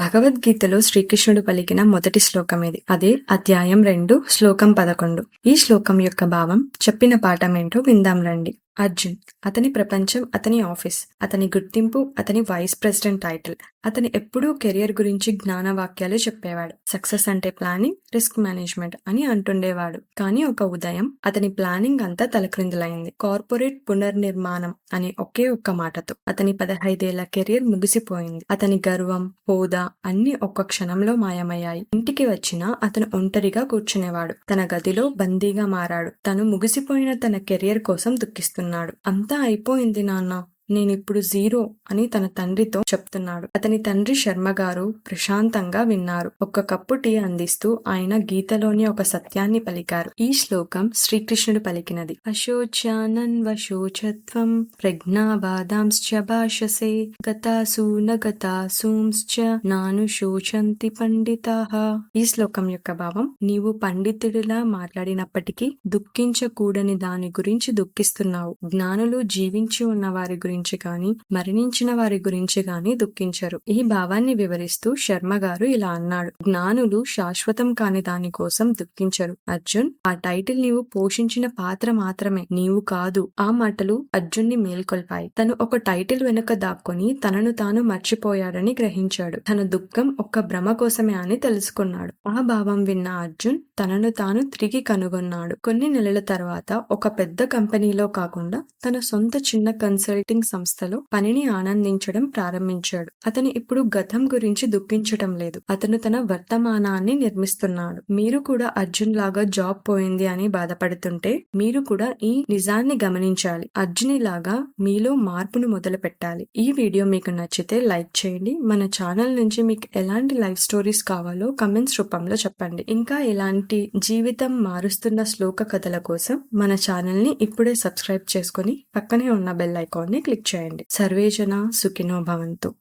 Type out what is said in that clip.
భగవద్గీతలో శ్రీకృష్ణుడు పలికిన మొదటి శ్లోకం ఇది. అదే అధ్యాయం రెండు శ్లోకం పదకొండు. ఈ శ్లోకం యొక్క భావం చెప్పిన పాఠం ఏంటో విందాం రండి. అర్జున్ అతని ప్రపంచం అతని ఆఫీస్ అతని గుర్తింపు అతని వైస్ ప్రెసిడెంట్ టైటిల్. అతని ఎప్పుడూ కెరియర్ గురించి జ్ఞానవాక్యాలు చెప్పేవాడు. సక్సెస్ అంటే ప్లానింగ్ రిస్క్ మేనేజ్మెంట్ అని అంటుండేవాడు. కానీ ఒక ఉదయం అతని ప్లానింగ్ అంతా తలక్రిందులైంది. కార్పొరేట్ పునర్నిర్మాణం అనే ఒకే ఒక్క మాటతో అతని పదహైదేళ్ళ కెరియర్ ముగిసిపోయింది. అతని గర్వం హోదా అన్ని ఒక్క క్షణంలో మాయమయ్యాయి. ఇంటికి వచ్చినా అతను ఒంటరిగా కూర్చునేవాడు. తన గదిలో బందీగా మారాడు. తను ముగిసిపోయిన తన కెరియర్ కోసం దుఃఖిస్తున్నాడు. అంతా అయిపోయింది నాన్న. నేనిప్పుడు జీరో అని తన తండ్రితో చెప్తున్నాడు. అతని తండ్రి శర్మ గారు ప్రశాంతంగా విన్నారు. ఒక్క కప్పు టీ అందిస్తూ ఆయన గీతలోని ఒక సత్యాన్ని పలికారు. ఈ శ్లోకం శ్రీకృష్ణుడు పలికినది. అశోచానన్ వశోచత్వం ప్రజ్ఞావాదాంశ్చ భాషసే గతాసూన గతాసూంశ్చ నాను శోచంతి పండితాః. ఈ శ్లోకం యొక్క భావం నీవు పండితుడిలా మాట్లాడినప్పటికీ దుఃఖించకూడని దాని గురించి దుఃఖిస్తున్నావు. జ్ఞానులు జీవించి ఉన్న వారి గురించి కానీ మరణించిన వారి గురించి కానీ దుఃఖించరు. ఈ భావాన్ని వివరిస్తూ శర్మ గారు ఇలా అన్నాడు. జ్ఞానులు శాశ్వతం కాని దాని కోసం దుఃఖించరు. అర్జున్ ఆ టైటిల్ నీవు పోషించిన పాత్ర మాత్రమే నీవు కాదు. ఆ మాటలు అర్జున్ని మేల్కొల్పాయి. తను ఒక టైటిల్ వెనుక దాక్కుని తనను తాను మర్చిపోయాడని గ్రహించాడు. తన దుఃఖం ఒక్క భ్రమ కోసమే అని తెలుసుకున్నాడు. ఆ భావం విన్న అర్జున్ తనను తాను తిరిగి కనుగొన్నాడు. కొన్ని నెలల తర్వాత ఒక పెద్ద కంపెనీలో కాకుండా తన సొంత చిన్న కన్సల్టింగ్ సంస్థలో పనిని ఆనందించడం ప్రారంభించాడు. అతను ఇప్పుడు గతం గురించి దుఃఖించటం లేదు. అతను తన వర్తమానాన్ని నిర్మిస్తున్నాడు. మీరు కూడా అర్జున్ లాగా జాబ్ పోయింది అని బాధపడుతుంటే మీరు కూడా ఈ నిజాన్ని గమనించాలి. అర్జుని లాగా మీలో మార్పును మొదలు పెట్టాలి ఈ వీడియో మీకు నచ్చితే లైక్ చేయండి. మన ఛానల్ నుంచి మీకు ఎలాంటి లైఫ్ స్టోరీస్ కావాలో కమెంట్స్ రూపంలో చెప్పండి. ఇంకా ఇలాంటి జీవితం మారుస్తున్న శ్లోక కథల కోసం మన ఛానల్ని ఇప్పుడే సబ్స్క్రైబ్ చేసుకొని పక్కనే ఉన్న బెల్ ఐకాన్ని క్లిక్ చేయండి. సర్వేజన సుఖినో భవంతు.